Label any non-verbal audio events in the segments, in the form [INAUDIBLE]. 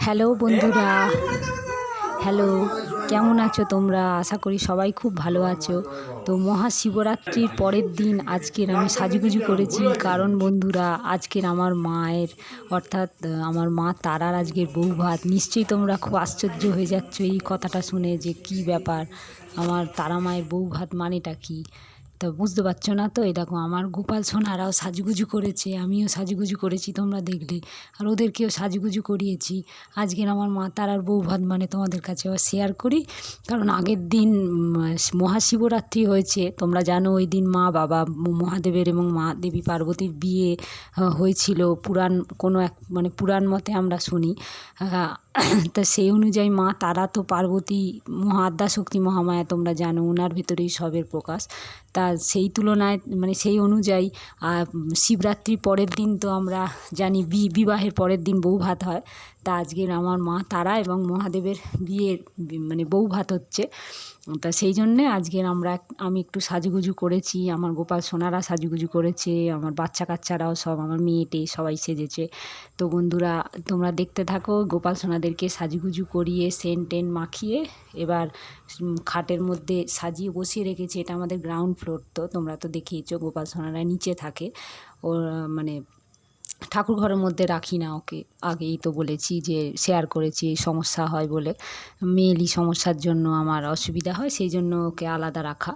Hello বন্ধুরা। Hello, কেমন আছো তোমরা? আশা করি সবাই খুব ভালো আছো। তো মহাশিবরাত্রির পরের দিন আজকের আমি সাজুগুজু করেছি। কারণ বন্ধুরা, আজকের আমার মায়ের, অর্থাৎ আমার মা তারার আজকের বউ ভাত নিশ্চয়ই তোমরা খুব আশ্চর্য হয়ে যাচ্ছ এই কথাটা শুনে যে কি ব্যাপার? আমার তারা মায়ের বউ ভাত মানেটা কি? তা বুঝতে পারছ না তো? এই দেখো, আমার গোপাল সোনারাও সাজুগুজু করেছে, আমিও সাজুগুজু করেছি, তোমরা দেখলে। আর ওদেরকেও সাজুগুজু করিয়েছি। আজকের আমার মা তারার বউ ভাত মানে তোমাদের কাছে আবার শেয়ার করি। কারণ আগের দিন মহাশিবরাত্রি হয়েছে, তোমরা জানো ওই দিন মা, বাবা, মহাদেবের এবং মা দেবী পার্বতীর বিয়ে হয়েছিল। পুরাণ, কোনো এক মানে পুরাণ মতে আমরা শুনি। [COUGHS] তা সেই অনুযায়ী মা, তারা তো পার্বতী মহা আদ্যা শক্তি মহামায়া তোমরা জানো ওনার ভিতরেই সবের প্রকাশ। তা সেই তুলনায় মানে সেই অনুযায়ী শিবরাত্রির পরের দিন তো আমরা জানি বিবাহের পরের দিন বউ ভাত হয়। তা আজকের আমার মা তারা এবং মহাদেবের বিয়ের মানে বউ ভাত হচ্ছে। তা সেই জন্যে আজকের আমরা আমি একটু সাজুগুজু করেছি আমার গোপাল সোনারা সাজুগুজু করেছে আমার বাচ্চা কাচ্চারাও সব আমার মেয়েটে সবাই সেজেছে। তো বন্ধুরা তোমরা দেখতে থাকো গোপাল সোনাদেরকে সাজুগুজু করিয়ে সেন্ট টেন মাখিয়ে এবার খাটের মধ্যে সাজিয়ে বসিয়ে রেখেছি এটা আমাদের গ্রাউন্ড ফ্লোর তো তোমরা তো দেখিয়েছো গোপাল সোনারা নিচে থাকে। আহ, মানে ঠাকুর ঘরের মধ্যে রাখি না ওকে। আগেই তো বলেছি যে শেয়ার করেছি এই সমস্যা হয় বলে। মেয়েলি সমস্যার জন্য আমার অসুবিধা হয়, সেই জন্য ওকে আলাদা রাখা।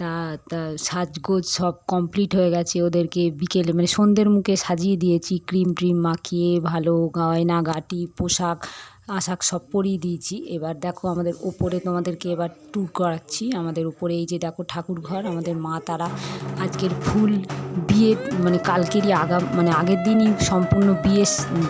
তা তা সাজগোজ সব কমপ্লিট হয়ে গেছে, ওদেরকে বিকেলে মানে সন্ধ্যের মুখে সাজিয়ে দিয়েছি। ক্রিম ট্রিম মাখিয়ে, ভালো গয়না, গাটি, পোশাক আশাক সব পরিয়ে দিয়েছি। এবার দেখো আমাদের উপরে তোমাদেরকে এবার ট্যুর করাচ্ছি। আমাদের উপরে এই যে দেখো ঠাকুর ঘর, আমাদের মা, তারা আজকের ফুল বিয়ে মানে কালকেরই আগাম মানে আগের দিনই সম্পূর্ণ বিয়ে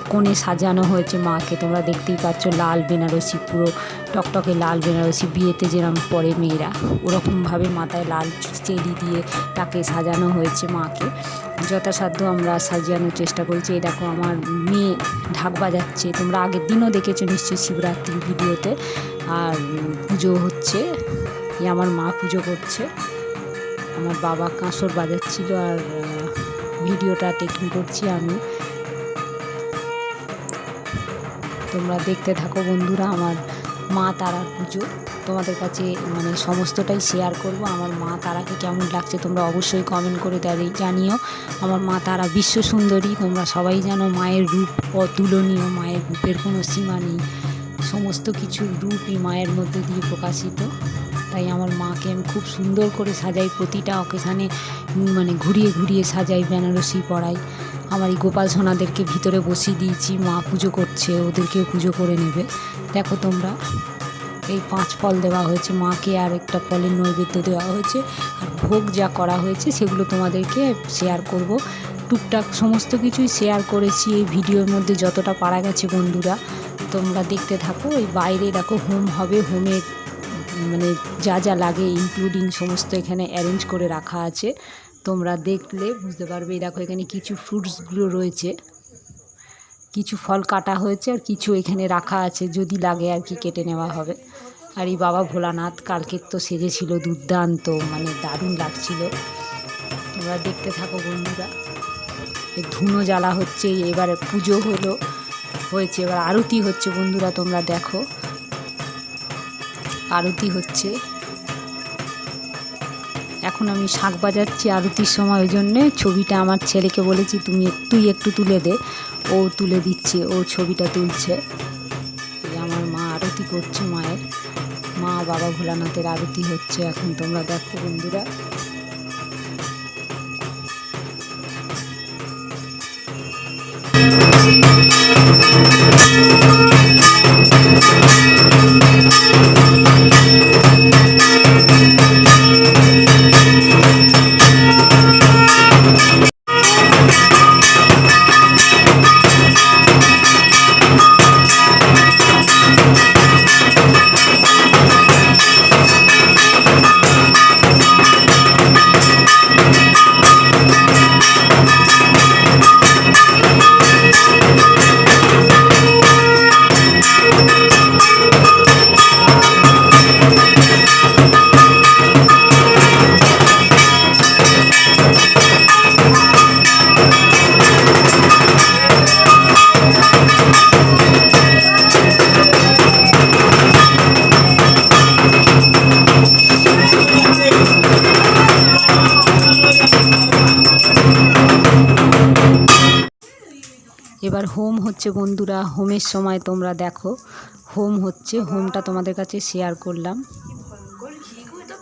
কোণে সাজানো হয়েছে মাকে। তোমরা দেখতেই পাচ্ছ লাল, বেনারসি পুরো টকটকে লাল বেনারসি বিয়েতে যেরকম পরে মেয়েরা, ওরকমভাবে মাথায় লাল চেলি দিয়ে তাকে সাজানো হয়েছে মাকে। যথাসাধ্য আমরা সাজানোর চেষ্টা করেছি। এই দেখো আমার মেয়ে ঢাক বাজাচ্ছে। তোমরা আগের দিনও দেখেছ নিশ্চয়ই শিবরাত্রির ভিডিওতে। আর পুজো হচ্ছে। আমার মা পুজো করছে। আমার বাবা কাঁসর বাজাচ্ছিল আর ভিডিওটা টেকিং করছি আমি। তোমরা দেখতে থাকো বন্ধুরা, আমার মা তারার পুজো। তোমাদের কাছে মানে সমস্তটাই শেয়ার করব। আমার মা তারাকে কেমন লাগছে তোমরা অবশ্যই কমেন্ট করে তাদের জানিও। আমার মা তারা বিশ্ব সুন্দরী, তোমরা সবাই জানো মায়ের রূপ অতুলনীয়, মায়ের রূপের কোনো সীমা নেই। সমস্ত কিছু রূপই মায়ের মধ্যে দিয়ে প্রকাশিত। তাই আমার মাকে আমি খুব সুন্দর করে সাজাই প্রতিটা অকেশানে মানে ঘুরিয়ে ঘুরিয়ে সাজাই বেনারসি পরাই। আমার এই গোপাল সোনাদেরকে ভিতরে বসিয়ে দিয়েছি, মা পুজো করছে, ওদেরকেও পুজো করে নেবে। দেখো তোমরা, এই পাঁচ ফল দেওয়া হয়েছে, মাকে আর একটা ফলের নৈবেদ্য দেওয়া হয়েছে, আর ভোগ যা করা হয়েছে সেগুলো তোমাদেরকে শেয়ার করব। টুকটাক সমস্ত কিছুই শেয়ার করেছি এই ভিডিওর মধ্যে যতটা পারা গেছে বন্ধুরা। তোমরা দেখতে থাকো, এই বাইরে দেখো হোম হবে হোমের মানে যা যা লাগে ইনক্লুডিং সমস্ত এখানে অ্যারেঞ্জ করে রাখা আছে। তোমরা দেখলে বুঝতে পারবে। এই দেখো, এখানে কিছু ফ্রুটসগুলো রয়েছে। কিছু ফল কাটা হয়েছে আর কিছু এখানে রাখা আছে, যদি লাগে আর কি কেটে নেওয়া হবে। আর এই বাবা ভোলানাথ কালকের তো সেজেছিল, দুর্দান্ত মানে দারুণ লাগছিল। তোমরা দেখতে থাকো বন্ধুরা। ধুনো জ্বালা হচ্ছে, এবারে পুজো হলো, হয়েছে, এবার আরতি হচ্ছে বন্ধুরা, তোমরা দেখো। আরতি হচ্ছে। এখন আমি শাক বাজাচ্ছি আরতির সময় ওই জন্যে ছবিটা আমার ছেলেকে বলেছি, তুমি তুই একটু তুলে দে। ও তুলে দিচ্ছে, ও ছবিটা তুলছে। আমার মা আরতি করছে মায়ের। মা বাবা ভোলানাথের আরতি হচ্ছে এখন, তোমরা দেখো বন্ধুরা। এবার হোম হচ্ছে বন্ধুরা, হোমের সময় তোমরা দেখো। হোম হচ্ছে, হোমটা তোমাদের কাছে শেয়ার করলাম।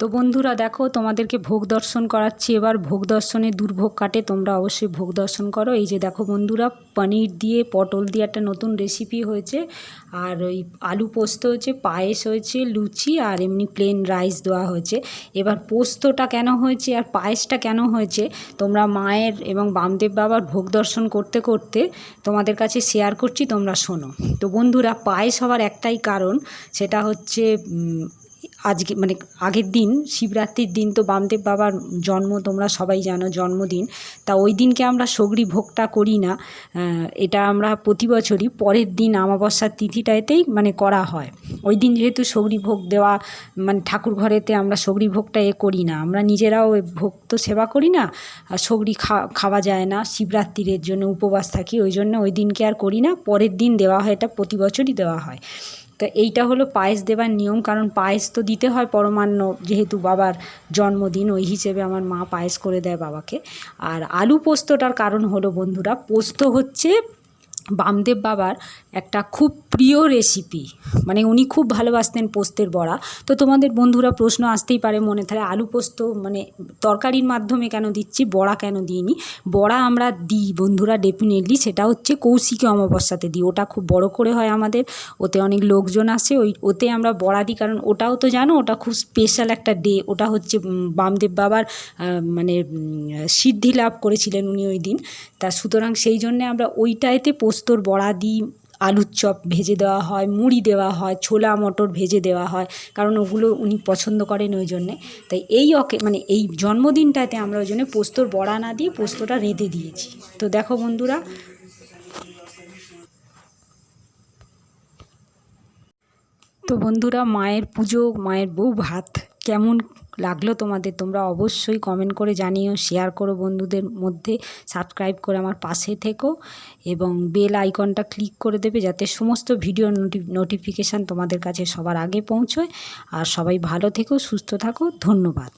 তো বন্ধুরা দেখো, তোমাদেরকে ভোগ দর্শন করাচ্ছি। এবার ভোগ দর্শনে দুর্ভোগ কাটে, তোমরা অবশ্যই ভোগ দর্শন করো। এই যে দেখো বন্ধুরা, পনির দিয়ে, পটল দিয়ে একটা নতুন রেসিপি হয়েছে। আর ওই আলু পোস্ত হয়েছে, পায়েস হয়েছে, লুচি, আর এমনি প্লেন রাইস দেওয়া হয়েছে। এবার পোস্তটা কেন হয়েছে আর পায়েসটা কেন হয়েছে, তোমরা মায়ের এবং বামদেব বাবার ভোগ দর্শন করতে করতে তোমাদের কাছে শেয়ার করছি, তোমরা শোনো। তো বন্ধুরা, পায়েস হওয়ার একটাই কারণ, সেটা হচ্ছে আজকে মানে আগের দিন, শিবরাত্রির দিন তো বামদেব বাবার জন্ম, তোমরা সবাই জানো জন্মদিন। তা ওই দিনকে আমরা সগরি ভোগটা করি না। এটা আমরা প্রতি বছরই পরের দিন আমাবস্যার তিথিটাতেই মানে করা হয়। ওই দিন যেহেতু সগরি ভোগ দেওয়া মানে ঠাকুর ঘরেতে আমরা সগরি ভোগটা এ করি না। আমরা নিজেরাও ভোগ তো সেবা করি না, আর সগরি খা, খাওয়া যায় না, শিবরাত্রির জন্য উপবাস থাকি, ওই জন্য ওই দিনকে আর করি না। পরের দিন দেওয়া হয়, এটা প্রতি বছরই দেওয়া হয়। তো এইটা হলো পায়েস দেবার নিয়ম, কারণ পায়েস তো দিতে হয় পরমান্ন, যেহেতু বাবার জন্মদিন, ওই হিসেবে আমার মা পায়েস করে দেয় বাবাকে। আর আলু পোস্তটার কারণ হলো বন্ধুরা, পোস্ত হচ্ছে বামদেব বাবার একটা খুব প্রিয় রেসিপি মানে উনি খুব ভালোবাসতেন পোস্তের বড়া। তো তোমাদের বন্ধুরা প্রশ্ন আসতেই পারে মনে থাকে আলু পোস্ত মানে তরকারির মাধ্যমে কেন দিচ্ছি, বড়া কেন দিইনি? বড়া আমরা দিই, বন্ধুরা ডেফিনেটলি সেটা হচ্ছে কৌশিকী অমাবস্যাতে দিই। ওটা খুব বড় করে হয় আমাদের, ওতে অনেক লোকজন আসে, ওই ওতে আমরা বড়া দিই, কারণ ওটাও তো জানো, ওটা খুব স্পেশাল একটা ডে ওটা হচ্ছে বামদেব বাবার মানে সিদ্ধি লাভ করেছিলেন উনি ওই দিন। তা সুতরাং সেই জন্যে আমরা ওইটাইতে পোস্তর বড়া দিই, আলুর চপ ভেজে দেওয়া হয়, মুড়ি দেওয়া হয়, ছোলা মটর ভেজে দেওয়া হয়, কারণ ওগুলো উনি পছন্দ করেন ওই জন্যে। তাই এই অকে মানে এই জন্মদিনটাতে আমরা ওই জন্য পোস্তর বড়া না দিয়ে পোস্তটা রেঁধে দিয়েছি। তো দেখো বন্ধুরা। তো বন্ধুরা, মায়ের পুজো, মায়ের বউ ভাত। কেমন লাগল তোমাদের, তোমরা অবশ্যই কমেন্ট করে জানিও শেয়ার করো বন্ধুদের মধ্যে সাবস্ক্রাইব করে আমার পাশে থেকো এবং বেল আইকনটা ক্লিক করে দেবে যাতে সমস্ত ভিডিও নোটিফিকেশান তোমাদের কাছে সবার আগে পৌঁছয়। আর সবাই ভালো থেকো, সুস্থ থাকো, ধন্যবাদ।